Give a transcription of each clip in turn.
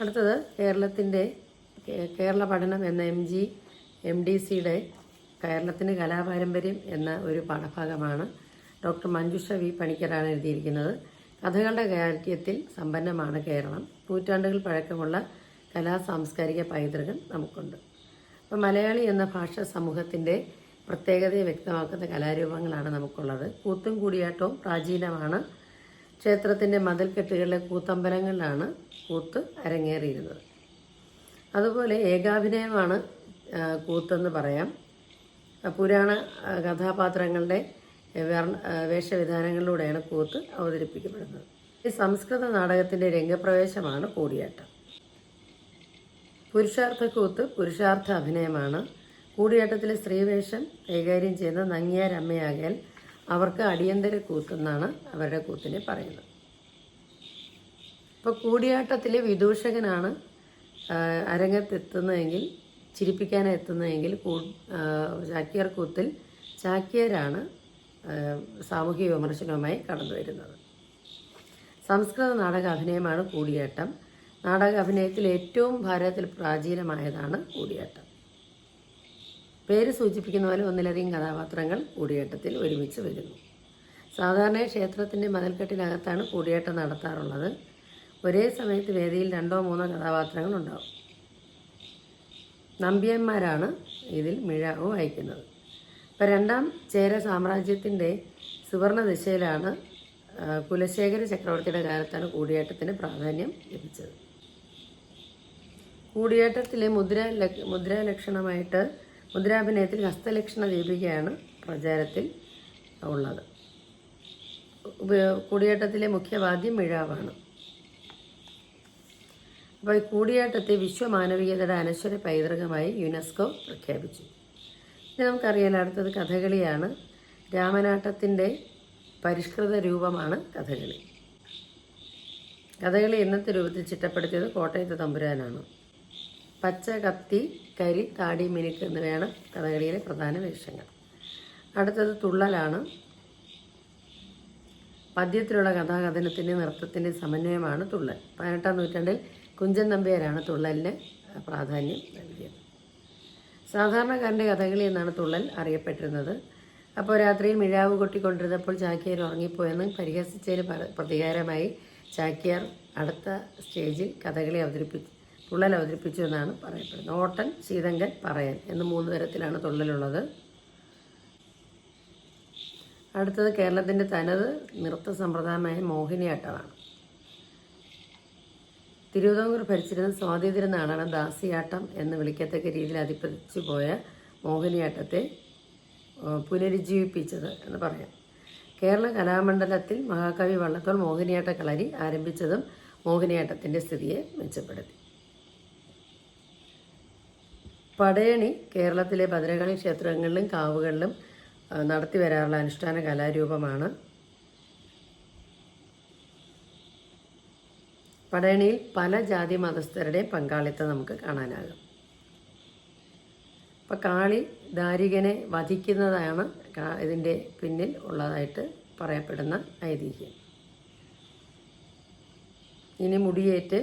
അടുത്തത് കേരളത്തിന്റെ കേരള പഠനം എന്ന എം ജി എം ഡി സിയുടെ കേരളത്തിന് കലാപാരമ്പര്യം എന്ന ഒരു പാഠഭാഗമാണ്. Doctor Manjusha V. പണിക്കരാണ് എഴുതിയിരിക്കുന്നത്. കഥകളുടെ കാര്യത്തിൽ സമ്പന്നമാണ് കേരളം. നൂറ്റാണ്ടുകൾ പഴക്കമുള്ള കലാ സാംസ്കാരിക പൈതൃകം നമുക്കുണ്ട്. അപ്പം മലയാളി എന്ന ഭാഷ സമൂഹത്തിന്റെ പ്രത്യേകതയെ വ്യക്തമാക്കുന്ന കലാരൂപങ്ങളാണ് നമുക്കുള്ളത്. കൂത്തും കൂടിയാട്ടവും പ്രാചീനമാണ്. ക്ഷേത്രത്തിന്റെ മതിൽക്കെട്ടുകളിലെ കൂത്തമ്പലങ്ങളിലാണ് കൂത്ത് അരങ്ങേറിയിരുന്നത്. അതുപോലെ ഏകാഭിനയമാണ് കൂത്തെന്ന് പറയാം. പുരാണ കഥാപാത്രങ്ങളുടെ വർണ വേഷവിധാനങ്ങളിലൂടെയാണ് കൂത്ത് അവതരിപ്പിക്കപ്പെടുന്നത്. ഈ സംസ്കൃത നാടകത്തിന്റെ രംഗപ്രവേശമാണ് കൂടിയാട്ടം. പുരുഷാർത്ഥ കൂത്ത് പുരുഷാർത്ഥ അഭിനയമാണ്. കൂടിയാട്ടത്തിലെ സ്ത്രീവേഷം കൈകാര്യം ചെയ്യുന്ന നങ്ങിയാരമ്മയാകയാൽ അവർക്ക് അടിയന്തര കൂത്തെന്നാണ് അവരുടെ കൂത്തിനെ പറയുന്നത്. ഇപ്പോൾ കൂടിയാട്ടത്തിലെ വിദൂഷകനാണ് അരങ്ങത്തെത്തുന്നതെങ്കിൽ ചിരിപ്പിക്കാനായി എത്തുന്നതെങ്കിൽ കൂ ചാക്യാർ കൂത്തിൽ ചാക്യാരാണ് സാമൂഹിക വിമർശനവുമായി കടന്നു വരുന്നത്. സംസ്കൃത നാടക അഭിനയമാണ് കൂടിയാട്ടം. നാടക അഭിനയത്തിൽ ഏറ്റവും ഭാരതത്തിൽ പ്രാചീനമായതാണ് കൂടിയാട്ടം. പേര് സൂചിപ്പിക്കുന്ന പോലെ ഒന്നിലധികം കഥാപാത്രങ്ങൾ കൂടിയാട്ടത്തിൽ ഒരുമിച്ച് വരുന്നു. സാധാരണ ക്ഷേത്രത്തിന്റെ മതിൽക്കെട്ടിനകത്താണ് കൂടിയാട്ടം നടത്താറുള്ളത്. ഒരേ സമയത്ത് വേദിയിൽ രണ്ടോ മൂന്നോ കഥാപാത്രങ്ങൾ ഉണ്ടാവും. നമ്പ്യന്മാരാണ് ഇതിൽ മിഴാവ് വായിക്കുന്നത് ഇപ്പം രണ്ടാം ചേര സാമ്രാജ്യത്തിന്റെ സുവർണ ദിശയിലാണ് കുലശേഖര ചക്രവർത്തിയുടെ കാലത്താണ് കൂടിയാട്ടത്തിന് പ്രാധാന്യം ലഭിച്ചത്. കൂടിയാട്ടത്തിലെ മുദ്ര ലക്- മുദ്രാലക്ഷണമായിട്ട് മുദ്രാഭിനയത്തിൽ ഹസ്തലക്ഷണ ദീപികയാണ് പ്രചാരത്തിൽ ഉള്ളത്. കൂടിയാട്ടത്തിലെ മുഖ്യവാദ്യം മിഴാവാണ്. ഈ കൂടിയാട്ടത്തെ വിശ്വമാനവികതയുടെ അനശ്വര പൈതൃകമായി യുനെസ്കോ പ്രഖ്യാപിച്ചു. ഇത് നമുക്കറിയാൻ അടുത്തത് കഥകളിയാണ്. രാമനാട്ടത്തിന്റെ പരിഷ്കൃത രൂപമാണ് കഥകളി. കഥകളി ഇന്നത്തെ രൂപത്തിൽ ചിട്ടപ്പെടുത്തിയത് കോട്ടയത്തെ തമ്പുരാനാണ്. പച്ച കത്തി കരി താടി മിനുക്ക് എന്നിവയാണ് കഥകളിയിലെ പ്രധാന വേഷങ്ങൾ. അടുത്തത് തുള്ളലാണ്. പദ്യത്തിലുള്ള കഥാകഥനത്തിന്റെ നൃത്തത്തിന്റെ സമന്വയമാണ് തുള്ളൽ. പതിനെട്ടാം നൂറ്റാണ്ടിൽ കുഞ്ചൻ നമ്പ്യാരാണ് തുള്ളലിന് പ്രാധാന്യം നൽകിയത്. സാധാരണക്കാരന്റെ കഥകളി എന്നാണ് തുള്ളൽ അറിയപ്പെട്ടിരുന്നത്. അപ്പോൾ രാത്രിയിൽ മിഴാവ് കൊട്ടിക്കൊണ്ടിരുന്നപ്പോൾ ചാക്യാർ ഉറങ്ങിപ്പോയെന്ന് പരിഹസിച്ചതിന് പര- പ്രതികാരമായി ചാക്യാർ അടുത്ത സ്റ്റേജിൽ കഥകളി അവതരിപ്പിച്ചു തുള്ളൽ അവതരിപ്പിച്ചു എന്നാണ് പറയപ്പെടുന്നത്. ഓട്ടൻ ശീതങ്കൻ പറയൻ എന്ന് മൂന്ന് തരത്തിലാണ് തുള്ളലുള്ളത്. അടുത്തത് കേരളത്തിന്റെ തനത് നൃത്ത സമ്പ്രദായമായ മോഹിനിയാട്ടമാണ്. തിരുവിതാംകൂർ ഭരിച്ചിരുന്ന സ്വാതന്ത്ര്യ നാടാണ് ദാസിയാട്ടം എന്ന് വിളിക്കത്തക്ക രീതിയിൽ അതിപ്രതിച്ചു പോയ മോഹിനിയാട്ടത്തെ പുനരുജ്ജീവിപ്പിച്ചത് എന്ന് പറയാം. കേരള കലാമണ്ഡലത്തിൽ മഹാകവി വള്ളത്തോൾ മോഹിനിയാട്ട കളരി ആരംഭിച്ചതും മോഹിനിയാട്ടത്തിന്റെ സ്ഥിതിയെ മെച്ചപ്പെടുത്തി. പടയണി കേരളത്തിലെ ഭദ്രകാളി ക്ഷേത്രങ്ങളിലും കാവുകളിലും നടത്തി വരാറുള്ള അനുഷ്ഠാന കലാരൂപമാണ് പടയണിയിൽ പല ജാതി മതസ്ഥരുടെയും പങ്കാളിത്തം നമുക്ക് കാണാനാകും. അപ്പം കാളി ദാരികനെ വധിക്കുന്നതാണ് ഇതിന്റെ പിന്നിൽ ഉള്ളതായിട്ട് പറയപ്പെടുന്ന ഐതിഹ്യം. ഇനി മുടിയേറ്റ്.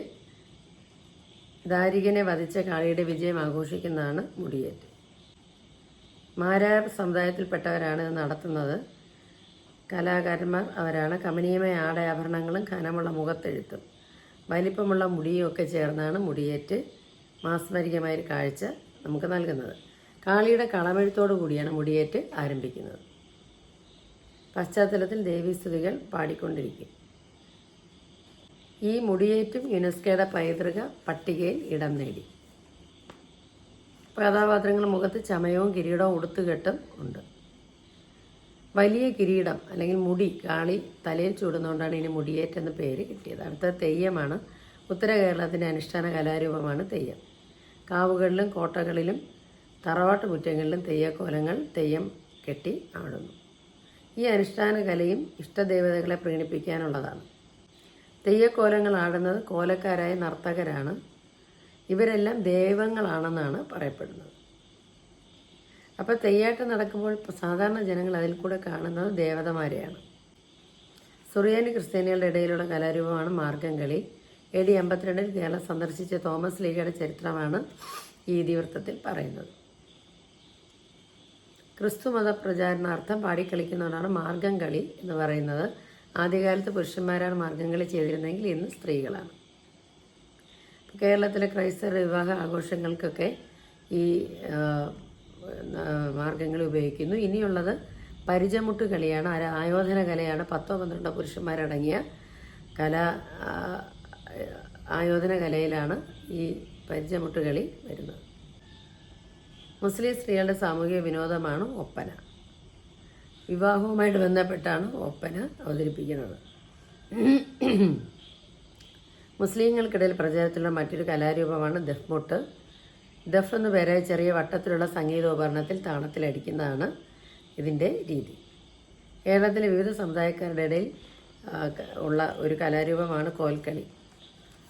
ദാരികനെ വധിച്ച കാളിയുടെ വിജയം ആഘോഷിക്കുന്നതാണ് മുടിയേറ്റ്. മാരാർ സമുദായത്തിൽപ്പെട്ടവരാണ് ഇത് നടത്തുന്നത്. കലാകാരന്മാർ അവരാണ് കമനീയമായ ആടയാഭരണങ്ങളും കനമുള്ള മുഖത്തെഴുത്തും. വലിപ്പമുള്ള മുടിയൊക്കെ ഒക്കെ ചേർന്നാണ് മുടിയേറ്റ് മാസ്മരികമായൊരു കാഴ്ച നമുക്ക് നൽകുന്നത്. കാളിയുടെ കളമെഴുത്തോടു കൂടിയാണ് മുടിയേറ്റ് ആരംഭിക്കുന്നത്. പശ്ചാത്തലത്തിൽ ദേവീസ്തുതികൾ പാടിക്കൊണ്ടിരിക്കും. ഈ മുടിയേറ്റും യുനെസ്കോയുടെ പൈതൃക പട്ടികയിൽ ഇടം നേടി. കഥാപാത്രങ്ങൾ മുഖത്ത് ചമയവും കിരീടവും ഉടുത്തുകെട്ടും ഉണ്ട്. വലിയ കിരീടം അല്ലെങ്കിൽ മുടി കാളി തലയിൽ ചൂടുന്നതുകൊണ്ടാണ് ഇനി മുടിയേറ്റ് എന്ന പേര് കിട്ടിയത്. അടുത്ത തെയ്യമാണ്. ഉത്തര കേരളത്തിന്റെ അനുഷ്ഠാന കലാരൂപമാണ് തെയ്യം. കാവുകളിലും കോട്ടകളിലും തറവാട്ട് മുറ്റങ്ങളിലും തെയ്യക്കോലങ്ങൾ തെയ്യം കെട്ടി ആടുന്നു. ഈ അനുഷ്ഠാന കലയും ഇഷ്ടദേവതകളെ പ്രീണിപ്പിക്കാനുള്ളതാണ്. തെയ്യക്കോലങ്ങൾ ആടുന്നത് കോലക്കാരായ നർത്തകരാണ്. ഇവരെല്ലാം ദൈവങ്ങളാണെന്നാണ് പറയപ്പെടുന്നത്. അപ്പോൾ തെയ്യാട്ടം നടക്കുമ്പോൾ സാധാരണ ജനങ്ങൾ അതിൽ കൂടെ കാണുന്നത് ദേവതമാരെയാണ്. സുറിയാനി ക്രിസ്ത്യാനികളുടെ ഇടയിലുള്ള കലാരൂപമാണ് മാർഗംകളി. എ ഡി എൺപത്തിരണ്ടിൽ കേരളം സന്ദർശിച്ച തോമസ് ലീഗയുടെ ചരിത്രമാണ് ഈ ഇതിവൃത്തത്തിൽ പറയുന്നത്. ക്രിസ്തു മത പ്രചാരണാർത്ഥം പാടിക്കളിക്കുന്നവരാണ് മാർഗം കളി എന്ന് പറയുന്നത്. ആദ്യകാലത്ത് പുരുഷന്മാരാണ് മാർഗം കളി ചെയ്തിരുന്നെങ്കിൽ ഇന്ന് സ്ത്രീകളാണ്. കേരളത്തിലെ ക്രൈസ്തവ വിവാഹ ആഘോഷങ്ങൾക്കൊക്കെ ഈ മാർഗങ്ങൾ ഉപയോഗിക്കുന്നു. ഇനിയുള്ളത് പരിചമുട്ട് കളിയാണ് ആയോധന കലയാണ്. പത്തോ പന്ത്രണ്ടോ പുരുഷന്മാരടങ്ങിയ കല ആയോധന കലയിലാണ് ഈ പരിചമുട്ട് കളി വരുന്നത്. മുസ്ലിം സ്ത്രീകളുടെ സാമൂഹിക വിനോദമാണ് ഒപ്പന. വിവാഹവുമായിട്ട് ബന്ധപ്പെട്ടാണ് ഒപ്പന അവതരിപ്പിക്കുന്നത്. മുസ്ലിങ്ങൾക്കിടയിൽ പ്രചാരത്തിലുള്ള മറ്റൊരു കലാരൂപമാണ് ദഫ്മുട്ട് ദഫ് എന്ന് പേരെ ചെറിയ വട്ടത്തിലുള്ള സംഗീതോപകരണത്തിൽ താളത്തിലടിക്കുന്നതാണ് ഇതിന്റെ രീതി. കേരളത്തിലെ വിവിധ സമുദായക്കാരുടെ ഇടയിൽ ഉള്ള ഒരു കലാരൂപമാണ് കോൽക്കളി.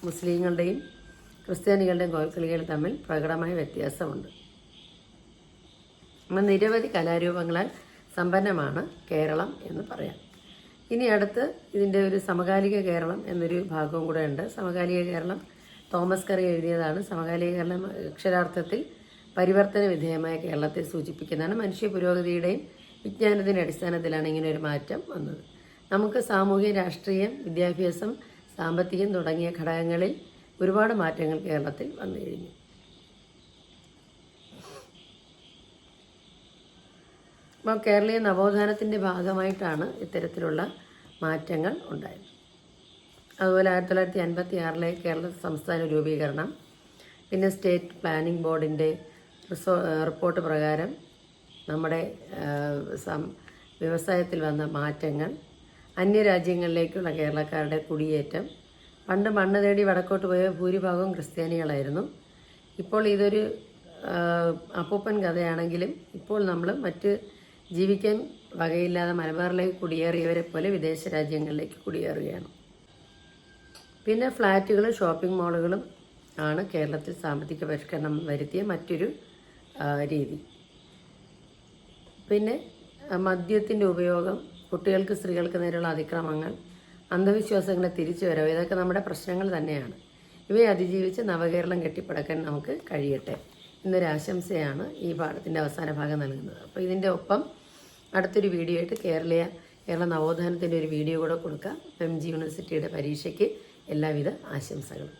മുസ്ലിങ്ങളുടെയും ക്രിസ്ത്യാനികളുടെയും കോൽക്കളികൾ തമ്മിൽ പ്രകടമായ വ്യത്യാസമുണ്ട്. നിരവധി കലാരൂപങ്ങളാൽ സമ്പന്നമാണ് കേരളം എന്ന് പറയാം. ഇനി അടുത്ത് ഇതിന്റെ ഒരു സമകാലിക കേരളം എന്നൊരു ഭാഗവും കൂടെ ഉണ്ട്. സമകാലിക കേരളം തോമസ് കറി എഴുതിയതാണ്. സമകാലീകരണം അക്ഷരാർത്ഥത്തിൽ പരിവർത്തന വിധേയമായ കേരളത്തെ സൂചിപ്പിക്കുന്നതാണ്. മനുഷ്യ പുരോഗതിയുടെയും വിജ്ഞാനത്തിന്റെ അടിസ്ഥാനത്തിലാണ് ഇങ്ങനെ ഒരു മാറ്റം വന്നത്. നമുക്ക് സാമൂഹ്യ രാഷ്ട്രീയം വിദ്യാഭ്യാസം സാമ്പത്തികം തുടങ്ങിയ ഘടകങ്ങളിൽ ഒരുപാട് മാറ്റങ്ങൾ കേരളത്തിൽ വന്നു കഴിഞ്ഞു. അപ്പോൾ കേരളീയ നവോത്ഥാനത്തിന്റെ ഭാഗമായിട്ടാണ് ഇത്തരത്തിലുള്ള മാറ്റങ്ങൾ ഉണ്ടായത്. അതുപോലെ ആയിരത്തി തൊള്ളായിരത്തി അൻപത്തി ആറിലെ കേരള സംസ്ഥാന രൂപീകരണം പിന്നെ സ്റ്റേറ്റ് പ്ലാനിംഗ് ബോർഡിന്റെ റിപ്പോർട്ട് പ്രകാരം നമ്മുടെ വ്യവസായത്തിൽ വന്ന മാറ്റങ്ങൾ അന്യരാജ്യങ്ങളിലേക്കുള്ള കേരളക്കാരുടെ കുടിയേറ്റം പണ്ട് മണ്ണ് തേടി വടക്കോട്ട് പോയ ഭൂരിഭാഗവും ക്രിസ്ത്യാനികളായിരുന്നു. ഇപ്പോൾ ഇതൊരു അപ്പൂപ്പൻ കഥയാണെങ്കിലും ഇപ്പോൾ നമ്മൾ മറ്റ് ജീവിക്കാൻ വകയില്ലാതെ മലബാറിലേക്ക് കുടിയേറിയവരെ പോലെ വിദേശ രാജ്യങ്ങളിലേക്ക് കുടിയേറുകയാണ്. പിന്നെ ഫ്ലാറ്റുകളും ഷോപ്പിംഗ് മാളുകളും ആണ് കേരളത്തിൽ സാമ്പത്തിക പരിഷ്കരണം വരുത്തിയ മറ്റൊരു രീതി. പിന്നെ മദ്യത്തിന്റെ ഉപയോഗം കുട്ടികൾക്ക് സ്ത്രീകൾക്ക് നേരെയുള്ള അതിക്രമങ്ങൾ അന്ധവിശ്വാസങ്ങളെ തിരിച്ചു വരവ് ഇതൊക്കെ നമ്മുടെ പ്രശ്നങ്ങൾ തന്നെയാണ്. ഇവയെ അതിജീവിച്ച് നവകേരളം കെട്ടിപ്പടക്കാൻ നമുക്ക് കഴിയട്ടെ. എന്നൊരാശംസയാണ് ഈ പാഠത്തിന്റെ അവസാന ഭാഗം നൽകുന്നത്. അപ്പോൾ ഇതിന്റെ ഒപ്പം അടുത്തൊരു വീഡിയോ ആയിട്ട് കേരളീയ കേരള നവോത്ഥാനത്തിന്റെ ഒരു വീഡിയോ കൂടെ കൊടുക്കാം. എം ജി യൂണിവേഴ്സിറ്റിയുടെ പരീക്ഷയ്ക്ക് എല്ലാവിധ ആശംസകളും.